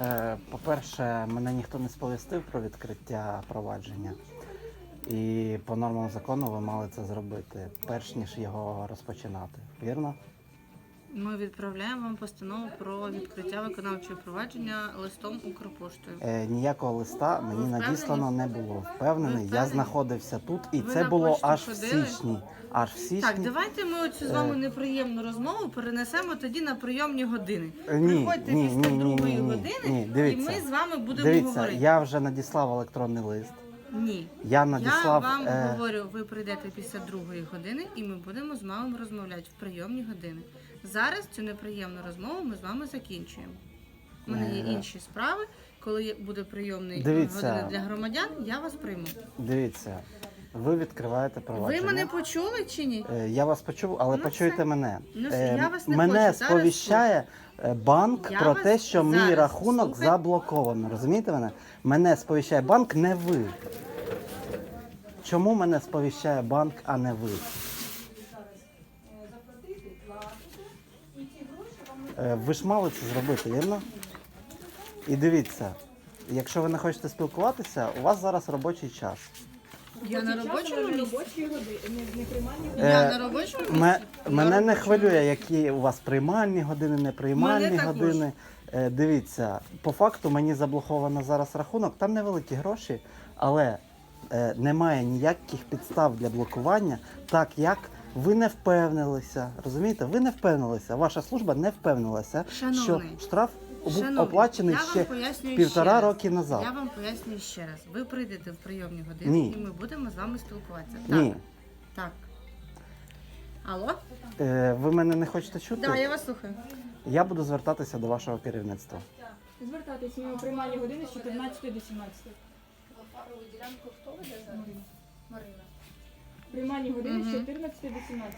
Е, По-перше, мене ніхто не сповістив про відкриття провадження. І по нормам закону ви мали це зробити, перш ніж його розпочинати. Вірно? Ми відправляємо вам постанову про відкриття виконавчого провадження листом Укрпоштою. Е, ніякого листа мені впевнені? надіслано не було. Впевнений, я знаходився тут, і Ви це на було почту аж в ходили? січні. Аж в січні. Так, давайте ми оцю з Е. вами неприємну розмову перенесемо тоді на прийомні години. Е, ні, Приходьте ні, після ні, ні, другої ні, ні, години, ні, і дивіться. ми з вами будемо Дивіться, говорити. я вже надіслав електронний лист. Ні. Я надіслав. Я вам е, говорю, ви прийдете після другої години, і ми будемо з вами розмовляти в прийомні години. Зараз цю неприємну розмову ми з вами закінчуємо. У мене є Е. інші справи. Коли буде прийомний Дивіться. години для громадян, я вас прийму. Дивіться, ви відкриваєте провадження. Ви мене почули чи ні? Е, Я вас почув, але Ну, почуйте все. мене. Ну, Е, все, я вас не мене хочу, зараз сповіщає е, банк Я про вас те, що мій зараз рахунок слухаю. заблоковано. Розумієте мене? Мене сповіщає банк, не ви. Чому мене сповіщає банк, а не ви? Е, Ви ж мали це зробити, вірно? І дивіться, якщо ви не хочете спілкуватися, у вас зараз робочий час. Я на робочому місці. години, не, не приймальні Я на робочому місці. Мене не хвилює, які у вас приймальні години, неприймальні Мене також. години. Е, Дивіться, по факту мені заблоковано зараз рахунок, там невеликі гроші, але е, немає ніяких підстав для блокування, так як ви не впевнилися. Розумієте, ви не впевнилися, ваша служба не впевнилася, Шановний, що штраф був Шановні, оплачений я вам ще пояснюю півтора ще раз. роки назад. Я вам пояснюю ще раз. Ви прийдете в прийомні години Ні. і ми будемо з вами спілкуватися. Ні. Так. Так. Алло? Е, ви мене не хочете чути? Так, я вас слухаю. Я буду звертатися до вашого керівництва. Звертайтесь ми у приймальні години з 14 до 17. Приймальні години з 14 до 17.